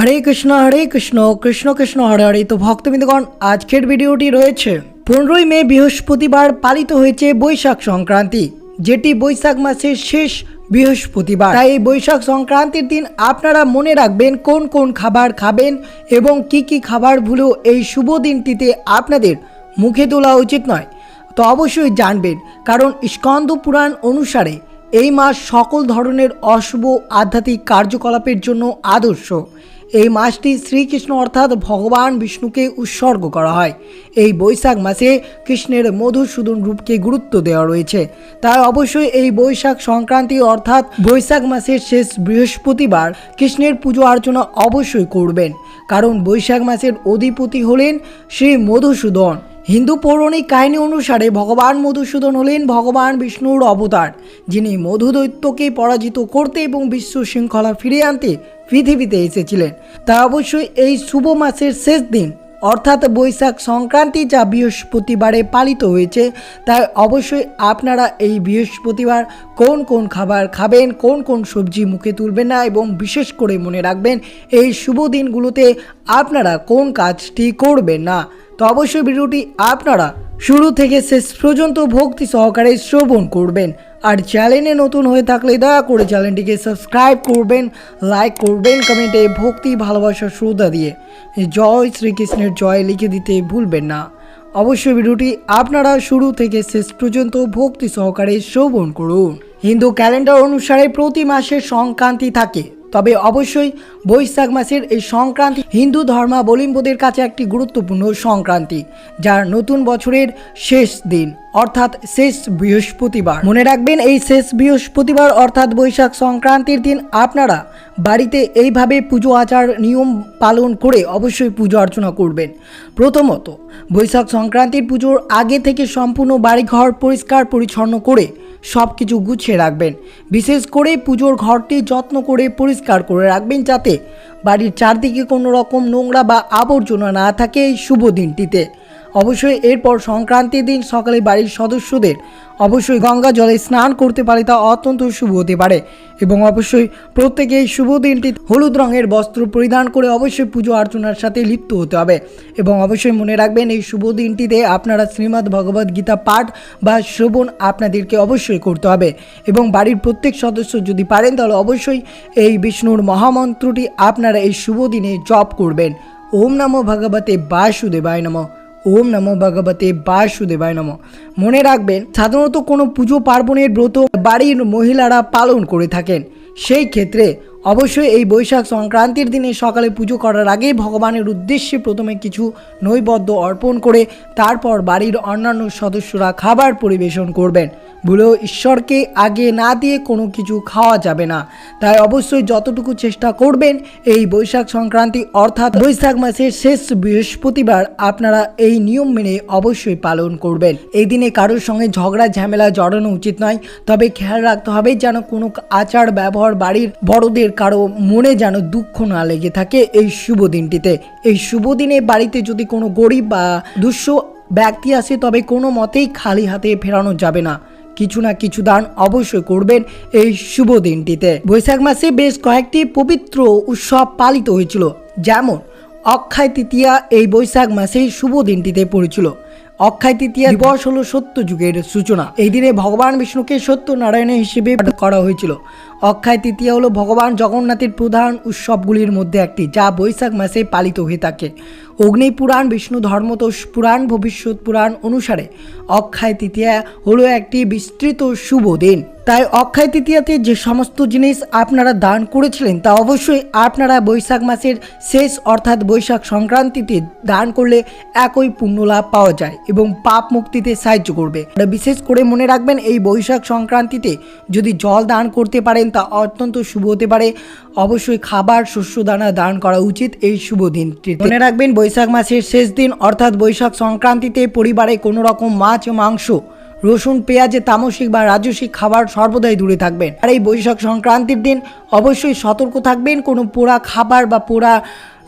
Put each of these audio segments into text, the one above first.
হরে কৃষ্ণ হরে কৃষ্ণ কৃষ্ণ কৃষ্ণ, হরে হরে। তো ভক্তবৃন্দগণ, আজকের ভিডিওটি রয়েছে। পনেরোই মে বৃহস্পতিবার পালিত হয়েছে বৈশাখ সংক্রান্তি, যেটি বৈশাখ মাসের শেষ বৃহস্পতিবার। তাই এই বৈশাখ সংক্রান্তির দিন আপনারা মনে রাখবেন কোন কোন খাবার খাবেন এবং কি কি খাবার ভুলেও এই শুভ দিনটিতে আপনাদের মুখে তোলা উচিত নয়। তো অবশ্যই জানবেন, কারণ স্কন্দ পুরাণ অনুসারে এই মাস সকল ধরনের অশুভ আধ্যাত্মিক কার্যকলাপের জন্য আদর্শ। এই মাসটি শ্রীকৃষ্ণ অর্থাৎ ভগবান বিষ্ণুকে উৎসর্গ করা হয়। এই বৈশাখ মাসে কৃষ্ণের মধুসূদন রূপকে গুরুত্ব দেওয়া রয়েছে। তাই অবশ্যই এই বৈশাখ সংক্রান্তি অর্থাৎ বৈশাখ মাসের শেষ বৃহস্পতিবার কৃষ্ণের পুজো অর্চনা অবশ্যই করবেন। কারণ বৈশাখ মাসের অধিপতি হলেন শ্রী মধুসূদন। হিন্দু পৌরাণিক কাহিনী অনুসারে ভগবান মধুসূদন হলেন ভগবান বিষ্ণুর অবতার, যিনি মধু দৈত্যকে পরাজিত করতে এবং বিশ্ব শৃঙ্খলা ফিরিয়ে আনতে পৃথিবীতে এসেছিলেন। তা অবশ্যই এই শুভ মাসের শেষ দিন, অর্থাৎ বৈশাখ সংক্রান্তি যা বৃহস্পতিবারে পালিত হয়েছে, তাই অবশ্যই আপনারা এই বৃহস্পতিবার কোন কোন খাবার খাবেন, কোন কোন সবজি মুখে তুলবেন না এবং বিশেষ করে মনে রাখবেন এই শুভ দিনগুলোতে আপনারা কোন কাজটি করবেন না। তো অবশ্যই ভিডিওটি আপনারা শুরু থেকে শেষ পর্যন্ত ভক্তি সহকারে শ্রবণ করবেন। আর চ্যানেলে নতুন হয়ে থাকলে দয়া করে চ্যানেলটিকে সাবস্ক্রাইব করবেন, লাইক করবেন, কমেন্টে ভক্তি, ভালোবাসা, শ্রদ্ধা দিয়ে। জয় শ্রীকৃষ্ণের জয় লিখে দিতে ভুলবেন না। অবশ্যই ভিডিওটি আপনারা শুরু থেকে শেষ পর্যন্ত ভক্তি সহকারে শ্রবণ করুন। হিন্দু ক্যালেন্ডার অনুসারে প্রতি মাসে সংক্রান্তি থাকে। তবে অবশ্যই বৈশাখ মাসের এই সংক্রান্তি হিন্দু ধর্মাবলম্বীদের কাছে একটি গুরুত্বপূর্ণ সংক্রান্তি, যার নতুন বছরের শেষ দিন, অর্থাৎ শেষ বৃহস্পতিবার। মনে রাখবেন, এই শেষ বৃহস্পতিবার, অর্থাৎ বৈশাখ সংক্রান্তির দিন, আপনারা বাড়িতে এইভাবে পুজো আচার নিয়ম পালন করে অবশ্যই পুজো অর্চনা করবেন। প্রথমত, বৈশাখ সংক্রান্তির পুজোর আগে থেকে সম্পূর্ণ বাড়িঘর পরিষ্কার পরিচ্ছন্ন করে সব কিছু গুছিয়ে রাখবেন। বিশেষ করে পুজোর ঘরটি যত্ন করে পরিষ্কার করে রাখবেন যাতে বাড়ির চারদিকে কোনো রকম নোংরা বা আবর্জনা না থাকে এই শুভ দিনটিতে। অবশ্যই এরপর সংক্রান্তির দিন সকালে বাড়ির সদস্যদের অবশ্যই গঙ্গা জলে স্নান করতে পারে তা অত্যন্ত শুভ হতে পারে। এবং অবশ্যই প্রত্যেকে এই শুভ দিনটি হলুদ রঙের বস্ত্র পরিধান করে অবশ্যই পুজো অর্চনার সাথে লিপ্ত হতে হবে। এবং অবশ্যই মনে রাখবেন, এই শুভ দিনটিতে আপনারা শ্রীমদ্ ভগবদ গীতা পাঠ বা শ্রবণ আপনাদেরকে অবশ্যই করতে হবে। এবং বাড়ির প্রত্যেক সদস্য যদি পারেন, তাহলে অবশ্যই এই বিষ্ণুর মহামন্ত্রটি আপনারা এই শুভ দিনে জপ করবেন। ওম নমো ভগবতে বাসুদেবায় নমঃ। ওম নমো ভগবতে বাসুদেবায় নম। মনে রাখবেন, সাধারণত কোনো পুজো পার্বণের ব্রত বাড়ির মহিলারা পালন করে থাকেন। সেই ক্ষেত্রে অবশ্যই এই বৈশাখ সংক্রান্তির দিনে সকালে পুজো করার আগেই ভগবানের উদ্দেশ্যে প্রথমে কিছু নৈবদ্য অর্পণ করে তারপর বাড়ির অন্যান্য সদস্যরা খাবার পরিবেশন করবেন। ভুলেও ঈশ্বরকে আগে না দিয়ে কোনো কিছু খাওয়া যাবে না। তাই অবশ্যই যতটুকু চেষ্টা করবেন এই বৈশাখ সংক্রান্তি, অর্থাৎ বৈশাখ মাসের শেষ বৃহস্পতিবার, আপনারা এই নিয়ম মেনে অবশ্যই পালন করবেন। এই দিনে কারোর সঙ্গে ঝগড়া, ঝামেলা জড়ানো উচিত নয়, তবে খেয়াল রাখতে হবে যেন কোনো আচার, ব্যবহার বাড়ির বড়দের কারও মনে যেন দুঃখ না লেগে থাকে এই শুভ দিনটিতে। এই শুভ দিনে বাড়িতে যদি কোনো গরিব বা দুঃস্ব ব্যক্তি আসে, তবে কোনো মতেই খালি হাতে ফেরানো যাবে না। কিছু না কিছু দান অবশ্যই করবেন এই শুভ দিনটিতে। বৈশাখ মাসে বেশ কয়েকটি পবিত্র উৎসব পালিত হয়েছিল। যেমন অক্ষয় তৃতীয়া এই বৈশাখ মাসেই শুভ দিনটিতে পড়েছিল। অক্ষয় তৃতীয়া দিবস হলো সত্য যুগের সূচনা। এই দিনে ভগবান বিষ্ণুকে সত্য নারায়ণ হিসেবে করা হয়েছিল। অক্ষয় তৃতীয়া হলো ভগবান জগন্নাথের প্রধান উৎসবগুলির মধ্যে একটি, যা বৈশাখ মাসে পালিত হয়ে থাকে। অগ্নি পুরাণ বিষ্ণু ধর্মতোষ পুরাণ, ভবিষ্যৎ পুরাণ অনুসারে অক্ষয় তৃতীয়া হলো একটি বিস্তৃত শুভ দিন। তাই অক্ষয় তৃতীয়াতে যে সমস্ত জিনিস আপনারা দান করেছিলেন তা অবশ্যই আপনারা বৈশাখ মাসের শেষ অর্থাৎ বৈশাখ সংক্রান্তিতে দান করলে একই পুণ্য লাভ পাওয়া যায় এবং পাপ মুক্তিতে সাহায্য করবে। বিশেষ করে মনে রাখবেন, এই বৈশাখ সংক্রান্তিতে যদি জল দান করতে পারেন তা অত্যন্ত শুভ হতে পারে। অবশ্যই খাবার শস্য দানা দান করা উচিত এই শুভ দিনটি মনে রাখবেন বৈশাখ মাসের শেষ দিন অর্থাৎ বৈশাখ সংক্রান্তিতে পরিবারে কোনো রকম মাছ মাংস, রসুন, পেঁয়াজে, তামসিক বা রাজসিক খাবার সর্বদাই দূরে থাকবেন। আর এই বৈশাখ সংক্রান্তির দিন অবশ্যই সতর্ক থাকবেন, কোনো পোড়া খাবার বা পোড়া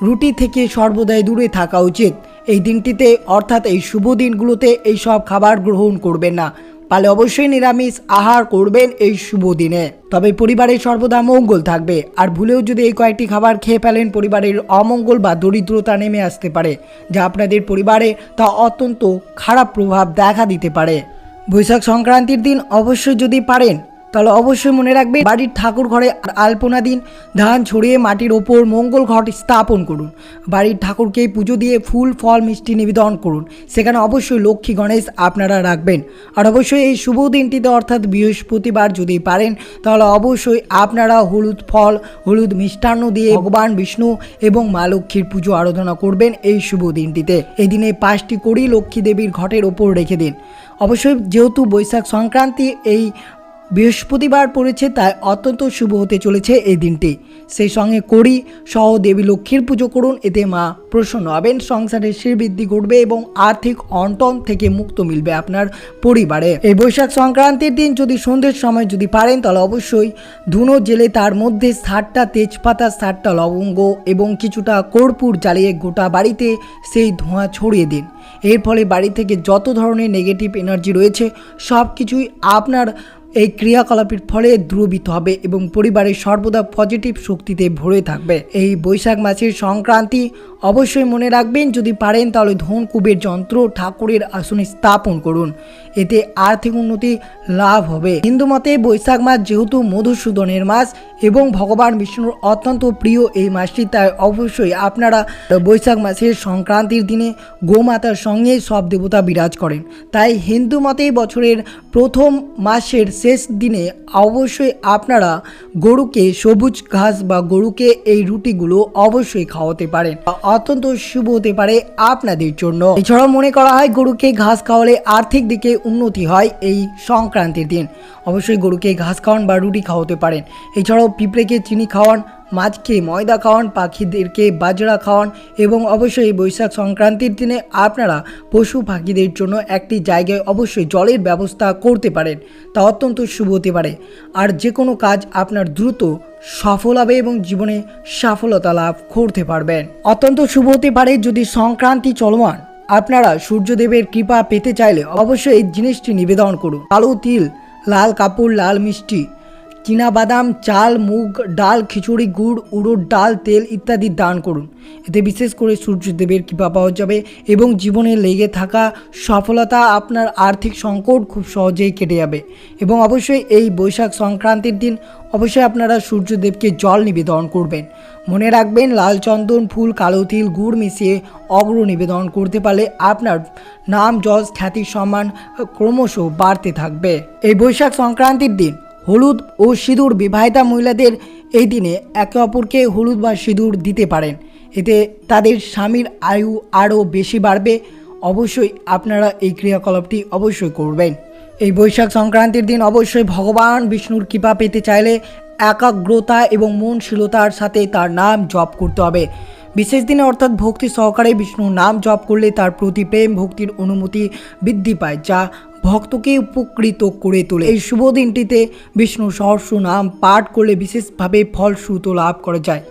রুটি থেকে সর্বদাই দূরে থাকা উচিত। এই দিনটিতে অর্থাৎ এই শুভ দিনগুলোতে এই সব খাবার গ্রহণ করবেন না। পালে অবশ্যই নিরামিষ আহার করবেন এই শুভ দিনে। তবে পরিবারের সর্বদা মঙ্গল থাকবে। আর ভুলেও যদি এই কয়েকটি খাবার খেয়ে ফেলেন, পরিবারের অমঙ্গল বা দরিদ্রতা নেমে আসতে পারে, যা আপনাদের পরিবারে তা অত্যন্ত খারাপ প্রভাব দেখা দিতে পারে। বৈশাখ সংক্রান্তির দিন অবশ্যই যদি পারেন তাহলে অবশ্যই মনে রাখবে, বাড়ির ঠাকুর ঘরে আলপনা দিন, ধান ছড়িয়ে মাটির ওপর মঙ্গল ঘট স্থাপন করুন। বাড়ির ঠাকুরকে পুজো দিয়ে ফুল, ফল, মিষ্টি নিবেদন করুন। সেখানে অবশ্যই লক্ষ্মী, গণেশ আপনারা রাখবেন। আর অবশ্যই এই শুভ দিনটিতে অর্থাৎ বৃহস্পতিবার যদি পারেন, তাহলে অবশ্যই আপনারা হলুদ ফল, হলুদ মিষ্টান্ন দিয়ে ভগবান বিষ্ণু এবং মা লক্ষ্মীর পুজো আরাধনা করবেন এই শুভ দিনটিতে। এই দিনে পাঁচটি কড়ি লক্ষ্মী দেবীর ঘটের ওপর রেখে দিন। অবশ্যই যেহেতু বৈশাখ সংক্রান্তি, এই বৃহস্পতিবার পড়েছে তাই অত্যন্ত শুভ হতে চলেছে এই দিনটি। সেই সঙ্গে করি সহ দেবী লক্ষ্মীর পুজো করুন, এতে মা প্রসন্ন হবেন। সংসারে শ্রীবৃদ্ধি ঘটবে এবং আর্থিক অন্টন থেকে মুক্ত মিলবে আপনার পরিবারে। এই বৈশাখ সংক্রান্তির দিন যদি সন্ধ্যের সময় যদি পারেন, তাহলে অবশ্যই ধুনো জেলে তার মধ্যে ষাটটা তেজপাতা ষাটটা লবঙ্গ এবং কিছুটা কর্পূর জ্বালিয়ে গোটা বাড়িতে সেই ধোঁয়া ছড়িয়ে দিন। এর ফলে বাড়ি থেকে যত ধরনের নেগেটিভ এনার্জি রয়েছে সব কিছুই আপনার এই ক্রিয়াকলাপের ফলে দ্রুবিত হবে এবং পরিবারের সর্বদা পজিটিভ শক্তিতে ভরে থাকবে। এই বৈশাখ মাসের সংক্রান্তি অবশ্যই মনে রাখবেন, যদি পারেন তাহলে ধন, কুবের যন্ত্র, ঠাকুরের আসনে স্থাপন করুন। এতে আর্থিক উন্নতি লাভ হবে। হিন্দু মতে বৈশাখ মাস যেহেতু মধুসূদনের মাস এবং ভগবান বিষ্ণুর অত্যন্ত প্রিয় এই মাসটি, তাই অবশ্যই আপনারা বৈশাখ মাসের সংক্রান্তির দিনে গোমাতার সঙ্গে সব দেবতা বিরাজ করেন। তাই হিন্দু মতে বছরের প্রথম মাসের শেষ দিনে অবশ্যই আপনারা গরুকে সবুজ ঘাস বা গরুকে এই রুটিগুলো অবশ্যই খাওয়াতে পারেন। অত্যন্ত শুভ হতে পারে আপনাদের জন্য। এছাড়াও মনে করা হয় গরুকে ঘাস খাওয়ালে আর্থিক দিকে উন্নতি হয় এই সংক্রান্তির দিন। অবশ্যই গরুকে ঘাস খাওয়ান বা রুটি খাওয়াতে পারেন। এছাড়াও পিঁপড়েকে চিনি খাওয়ান মাছকে ময়দা খাওয়ান, পাখিদেরকে বাজরা খাওয়ান এবং অবশ্যই বৈশাখ সংক্রান্তির দিনে আপনারা পশু পাখিদের জন্য একটি জায়গায় অবশ্যই জলের ব্যবস্থা করতে পারেন। তা অত্যন্ত শুভ হতে পারে। আর যে কোনো কাজ আপনার দ্রুত সফল হবে এবং জীবনে সফলতা লাভ করতে পারবেন। অত্যন্ত শুভ হতে পারে যদি সংক্রান্তি চলমান। আপনারা সূর্যদেবের কৃপা পেতে চাইলে অবশ্যই এই জিনিসটি নিবেদন করুন। কালো তিল, লাল কাপড়, লাল মিষ্টি বাদাম চাল, মুগ ডাল, খিচুড়ি, গুড়, উড়োর ডাল, তেল ইত্যাদি দান করুন। এতে বিশেষ করে সূর্যদেবের কৃপা পাওয়া যাবে এবং জীবনে লেগে থাকা সফলতা আপনার আর্থিক সংকট খুব সহজেই কেটে যাবে। এবং অবশ্যই এই বৈশাখ সংক্রান্তির দিন অবশ্যই আপনারা সূর্যদেবকে জল নিবেদন করবেন। মনে রাখবেন, লাল চন্দন, ফুল, কালো তিল, গুড় মিশিয়ে অগ্র নিবেদন করতে পারলে আপনার নাম যশ খ্যাতি, সম্মান ক্রমশ বাড়তে থাকবে। এই বৈশাখ সংক্রান্তির দিন হলুদ ও সিঁদুর বিবাহিতা মহিলাদের এই দিনে একে অপরকে হলুদ বা সিঁদুর দিতে পারেন। এতে তাদের স্বামীর আয়ু আরও বেশি বাড়বে। অবশ্যই আপনারা এই ক্রিয়াকলাপটি অবশ্যই করবেন। এই বৈশাখ সংক্রান্তির দিন অবশ্যই ভগবান বিষ্ণুর কৃপা পেতে চাইলে একাগ্রতা এবং মনশীলতার সাথে তার নাম জপ করতে হবে। বিশেষ দিনে অর্থাৎ ভক্তি সহকারে বিষ্ণুর নাম জপ করলে তার প্রতি প্রেম, ভক্তির অনুমতি বৃদ্ধি পায়, যা ভক্তকে উপকৃত করে তোলে। এই শুভ দিনটিতে বিষ্ণু সহস্র নাম পাঠ করলে বিশেষভাবে ফলশ্রুত লাভ করা যায়।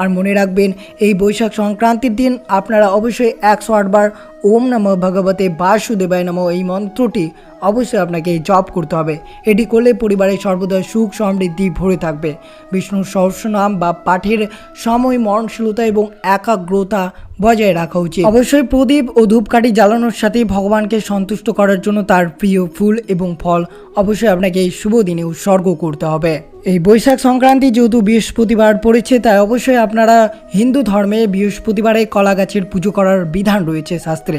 আর মনে রাখবেন, এই বৈশাখ সংক্রান্তির দিন আপনারা অবশ্যই একশো আটবার ওম নম ভগবতে বাসুদেবায় নম এই মন্ত্রটি অবশ্যই আপনাকে জপ করতে হবে। এটি করলে পরিবারের সর্বদা সুখ সমৃদ্ধি ভরে থাকবে। বিষ্ণুর সহস্রনাম বা পাঠের সময় মরণশীলতা এবং একাগ্রতা বজায় রাখা উচিত। অবশ্যই প্রদীপ ও ধূপকাঠি জ্বালানোর সাথে ভগবানকে সন্তুষ্ট করার জন্য তার প্রিয় ফুল এবং ফল অবশ্যই আপনাকে এই শুভ দিনে উৎসর্গ করতে হবে। এই বৈশাখ সংক্রান্তি যেহেতু বৃহস্পতিবার পড়েছে, তাই অবশ্যই আপনারা হিন্দু ধর্মে বৃহস্পতিবারে কলা গাছের পুজো করার বিধান রয়েছে শাস্ত্রে।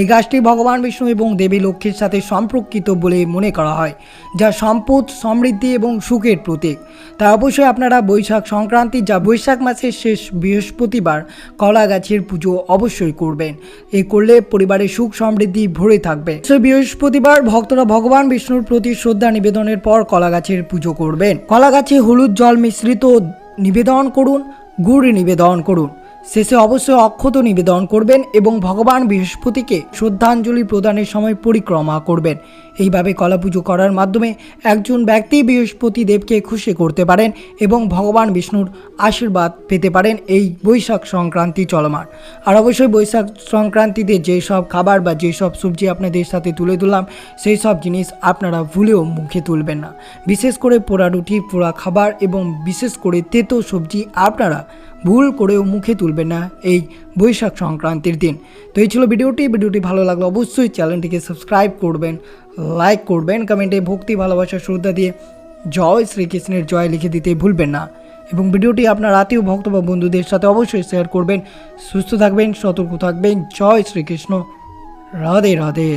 এই গাছটি ভগবান বিষ্ণু এবং দেবী লক্ষ্মীর সাথে সম্পর্কিত বলে মনে করা হয়, যা সম্পদ, সমৃদ্ধি এবং সুখের প্রতীক। তাই অবশ্যই আপনারা বৈশাখ সংক্রান্তি যা বৈশাখ মাসের শেষ বৃহস্পতিবার কলা গাছের পুজো অবশ্যই করবেন। এই করলে পরিবারের সুখ সমৃদ্ধি ভরে থাকবে। বৃহস্পতিবার ভক্তরা ভগবান বিষ্ণুর প্রতি শ্রদ্ধা নিবেদনের পর কলা গাছের পুজো করবেন। কলা গাছে হলুদ জল মিশ্রিত নিবেদন করুন গুড় নিবেদন করুন। শেষে অবশ্যই অক্ষত নিবেদন করবেন এবং ভগবান বৃহস্পতিকে শ্রদ্ধাঞ্জলি প্রদানের সময় পরিক্রমা করবেন। এইভাবে কলা পুজো করার মাধ্যমে একজন ব্যক্তি বৃহস্পতি দেবকে খুশি করতে পারেন এবং ভগবান বিষ্ণুর আশীর্বাদ পেতে পারেন এই বৈশাখ সংক্রান্তি চলমান। আর অবশ্যই বৈশাখ সংক্রান্তিতে যেসব খাবার বা যেসব সবজি আপনাদের সাথে তুলে তুললাম সেই সব জিনিস আপনারা ভুলেও মুখে তুলবেন না। বিশেষ করে পোড়া রুটি, পোড়া খাবার এবং বিশেষ করে তেতো সবজি আপনারা ভুল করেও মুখে তুলবেন না এই বৈশাখ সংক্রান্তির দিন। তো এই ছিল ভিডিওটি। ভিডিওটি ভালো লাগলে অবশ্যই চ্যানেলটিকে সাবস্ক্রাইব করবেন, লাইক করবেন, কমেন্টে ভক্তি, ভালোবাসা, শ্রদ্ধা দিয়ে জয় শ্রীকৃষ্ণের জয় লিখে দিতে ভুলবেন না। এবং ভিডিওটি আপনার আত্মীয়, ভক্ত বা বন্ধুদের সাথে অবশ্যই শেয়ার করবেন। সুস্থ থাকবেন, সতর্ক থাকবেন। জয় শ্রীকৃষ্ণ। রাধে রাধে।